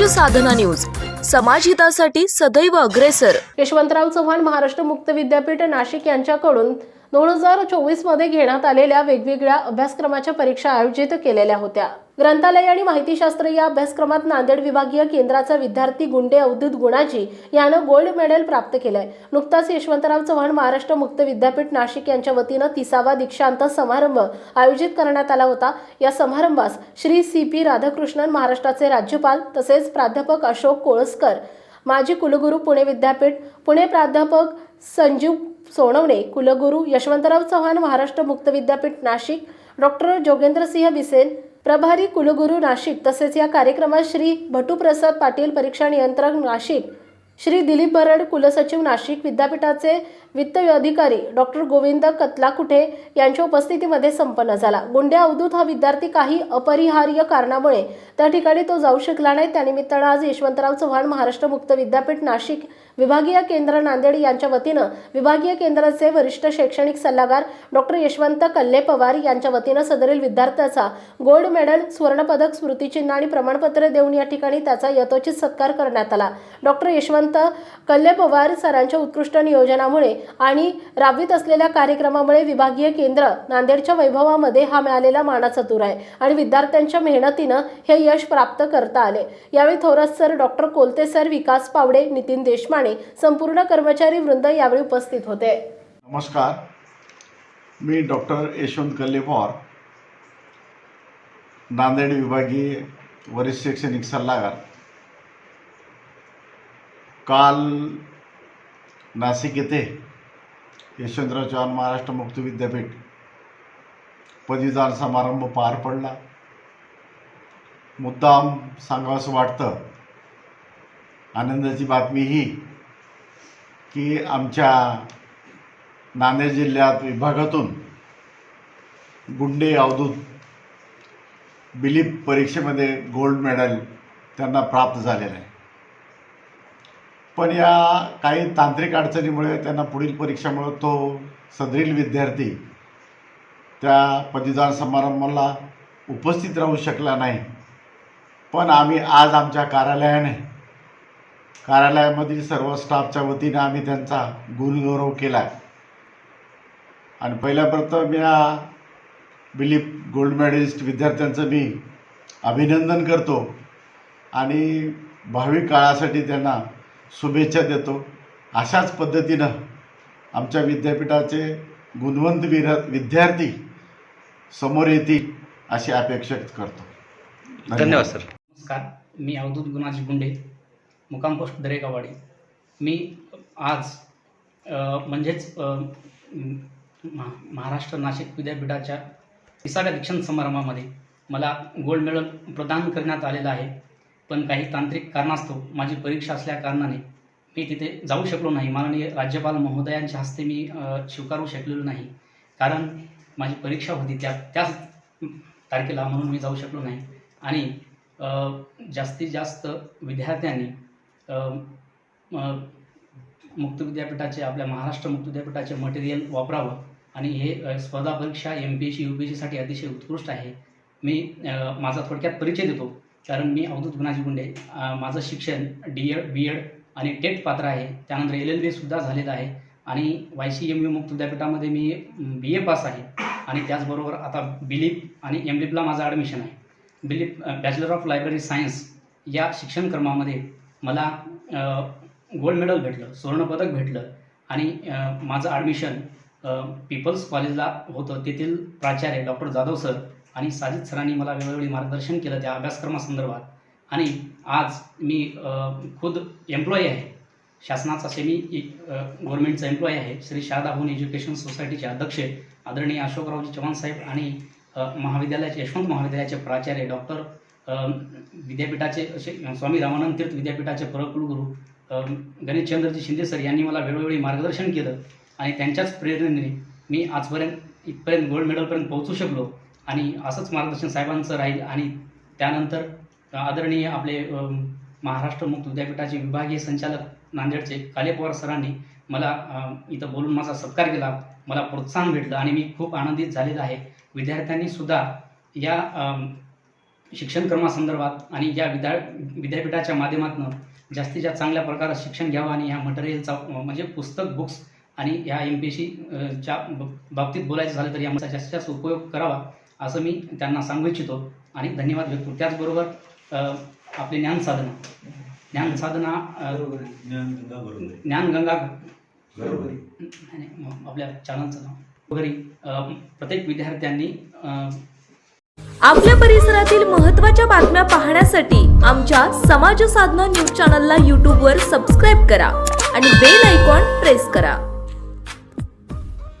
समाज साधना न्यूज. समाजहितासाठी सदैव अग्रेसर. यशवंतराव चव्हाण महाराष्ट्र मुक्त विद्यापीठ नाशिक यांच्याकडून दोन हजार चोवीसमध्ये घेण्यात आलेल्या वेगवेगळ्या अभ्यासक्रमाच्या परीक्षा आयोजित केलेल्या होत्या. ग्रंथालय आणि माहितीशास्त्र या अभ्यासक्रमात नांदेड विभागीय केंद्राचा विद्यार्थी गुंडे अवधूत गुणाजी यानं गोल्ड मेडल प्राप्त केलंय. नुकताच यशवंतराव चव्हाण महाराष्ट्र मुक्त विद्यापीठ नाशिक यांच्या वतीनं तिसावा दीक्षांत समारंभ आयोजित करण्यात आला होता. या समारंभास श्री सी पी राधाकृष्णन महाराष्ट्राचे राज्यपाल तसेच प्राध्यापक अशोक कोळसकर माजी कुलगुरू पुणे विद्यापीठ पुणे प्राध्यापक संजीव सोनवणे कुलगुरू यशवंतराव चव्हाण महाराष्ट्र मुक्त विद्यापीठ नाशिक डॉक्टर जोगेंद्रसिंह बिसेन प्रभारी कुलगुरू नाशिक तसेच या कार्यक्रमात श्री भटूप्रसाद पाटील परीक्षा नियंत्रक नाशिक श्री दिलीप बरड कुलसचिव नाशिक विद्यापीठाचे वित्त अधिकारी डॉक्टर गोविंद कतलाकुठे यांच्या उपस्थितीमध्ये संपन्न झाला. गुंडे अवधूत हा विद्यार्थी काही अपरिहार्य कारणामुळे त्या ठिकाणी तो जाऊ शकला नाही. त्यानिमित्तानं आज यशवंतराव चव्हाण महाराष्ट्र मुक्त विद्यापीठ नाशिक विभागीय केंद्र नांदेड यांच्या वतीनं विभागीय केंद्राचे वरिष्ठ शैक्षणिक सल्लागार डॉक्टर यशवंत कल्ले पवार यांच्या वतीनं सदरील विद्यार्थ्याचा गोल्ड मेडल सुवर्णपदक स्मृतिचिन्ह आणि प्रमाणपत्र देऊन या ठिकाणी त्याचा यथोचित सत्कार करण्यात आला. डॉक्टर यशवंत कल्ले पवार सरांच्या उत्कृष्ट नियोजनामुळे आणि राबवित असलेल्या कार्यक्रमामुळे विभागीय केंद्र नांदेडच्या वैभवामध्ये हा मिळालेला मानाचा तूर आहे आणि विद्यार्थ्यांच्या मेहनतीनं हे यश प्राप्त करता आले. यावेळी Thorat sir doctor Kolte sir Vikas Pawde Nitin Deshmane संपूर्ण कर्मचारी वृंद यावेळी उपस्थित होते. नमस्कार. मी डॉक्टर यशवंत कल्लेपवार नांदेड विभागीय वरिष्ठ शैक्षणिक सल्लागार. काल नाशिक येथे यशवंतराव चव्हाण महाराष्ट्र मुक्त विद्यापीठ पदवीदान समारंभ पार पडला. मुद्दाम सांगावंसं वाटतं. आनंदाची बातमी ही की आमच्या नांदेड जिल्ह्यात विभागातून गुंडे अवधूत बिलीप परीक्षेमध्ये गोल्ड मेडल त्यांना प्राप्त झालेलं आहे. पण या काही तांत्रिक अडचणीमुळे त्यांना पुढील परीक्षामुळे तो सदरील विद्यार्थी त्या पदवीदान समारंभाला उपस्थित राहू शकला नाही. पण आम्ही आज आमच्या कार्यालयाने कार्यालयामधील सर्व स्टाफच्या वतीने आम्ही त्यांचा गुणगौरव केला आणि पहिल्या प्रथम या बिलीप गोल्ड मेडलिस्ट विद्यार्थ्यांचं मी अभिनंदन करतो. आणि भावी काळासाठी त्यांना शुभेच्छा देतो. अशाच पद्धतीनं आमच्या विद्यापीठाचे गुणवंत विर विद्यार्थी समोर येतील अशी अपेक्षा करतो. धन्यवाद. सर. नमस्कार. मी अवधूत गुणाजी गुंडे मुक्काम पोस्ट दरेगावाडी मी आज म्हणजेच महाराष्ट्र नाशिक विद्यापीठाच्या तिसाव्या दीक्षांत समारंभामध्ये मला गोल्ड मेडल प्रदान करण्यात आलेलं आहे. पण काही तांत्रिक कारणास्तव माझी परीक्षा असल्या कारणाने मी तिथे जाऊ शकलो नाही. माननीय राज्यपाल महोदयांच्या हस्ते मी स्वीकारू शकलेलो नाही. कारण माझी परीक्षा होती त्या त्याच तारखेला म्हणून मी जाऊ शकलो नाही. आणि जास्तीत जास्त विद्यार्थ्यांनी मुक्त विद्यापीठाचे आपल्या महाराष्ट्र मुक्त विद्यापीठाचे मटेरियल वापरावं. आणि हे स्पर्धा परीक्षा M P S C U P S सीसाठी अतिशय उत्कृष्ट आहे. मी माझा थोडक्यात परिचय देतो. कारण मी अवधूत गुणाजी गुंडे माझं शिक्षण डी एड बी एड आणि टेट पात्र आहे. त्यानंतर एल एल बीसुद्धा झालेलं आहे. आणि वाय सी एम यू मुक्त विद्यापीठामध्ये मी बी ए पास आहे. आणि त्याचबरोबर आता बिलीप आणि एम लिपला माझं ॲडमिशन आहे. BLib bachelor of library science या शिक्षणक्रमामध्ये मला गोल्ड मेडल भेटलं सुवर्णपदक भेटलं. आणि माझं ॲडमिशन पीपल्स कॉलेजला होतं. तेथील प्राचार्य डॉक्टर जाधव सर आणि साजिद सरांनी मला वेळोवेळी मार्गदर्शन केलं त्या अभ्यासक्रमासंदर्भात. आणि आज मी खुद एम्प्लॉई आहे. शासनाचा सेमी गव्हर्नमेंटचा एम्प्लॉई आहे. श्री शारदा भवन एज्युकेशन सोसायटीचे अध्यक्ष आदरणीय अशोकरावजी चव्हाण साहेब आणि महाविद्यालयाचे यशवंत महाविद्यालयाचे प्राचार्य डॉक्टर विद्यापीठाचे असे स्वामी रामानंद तीर्थ विद्यापीठाचे परकुलगुरू गणेशचंद्रजी शिंदे सर यांनी मला वेळोवेळी मार्गदर्शन केलं. आणि त्यांच्याच प्रेरणेने मी आजपर्यंत इथपर्यंत गोल्ड मेडलपर्यंत पोहोचू शकलो. आणि असंच मार्गदर्शन साहेबांचं राहील आणि त्यानंतर आदरणीय आपले महाराष्ट्र मुक्त विद्यापीठाचे विभागीय संचालक नांदेडचे काले पवार सरांनी मला इथं बोलून माझा सत्कार केला. मला प्रोत्साहन भेटलं आणि मी खूप आनंदित झालेला आहे. विद्यार्थ्यांनी सुद्धा या शिक्षणक्रमासंदर्भात शिक्षण क्रमासंदर्भात आणि या विद्या विद्यापीठाच्या माध्यमातून जास्तीत जास्त चांगल्या प्रकारे शिक्षण घ्यावं आणि ह्या मटेरियलचा म्हणजे पुस्तक बुक्स आणि ह्या एम पी एस च्या बाबतीत बोलायचं झालं तर याचा जास्तीत जास्त उपयोग करावा. असं मी त्यांना सांगू इच्छितो आणि धन्यवाद व्यक्त करतो त्याचबरोबर आपले ज्ञानसाधना ज्ञानसाधना अ, ज्ञानगंगा नाही, नाही, मग आपल्या चॅनलचं नाव. वगैरे अ, प्रत्येक विद्यार्थ्यांनी आपल्या परिसरातील महत्त्वाच्या बातम्या पाहण्यासाठी आमच्या समाज साधना न्यूज चॅनलला यूट्यूबवर सबस्क्राईब करा आणि बेल आयकॉन प्रेस करा.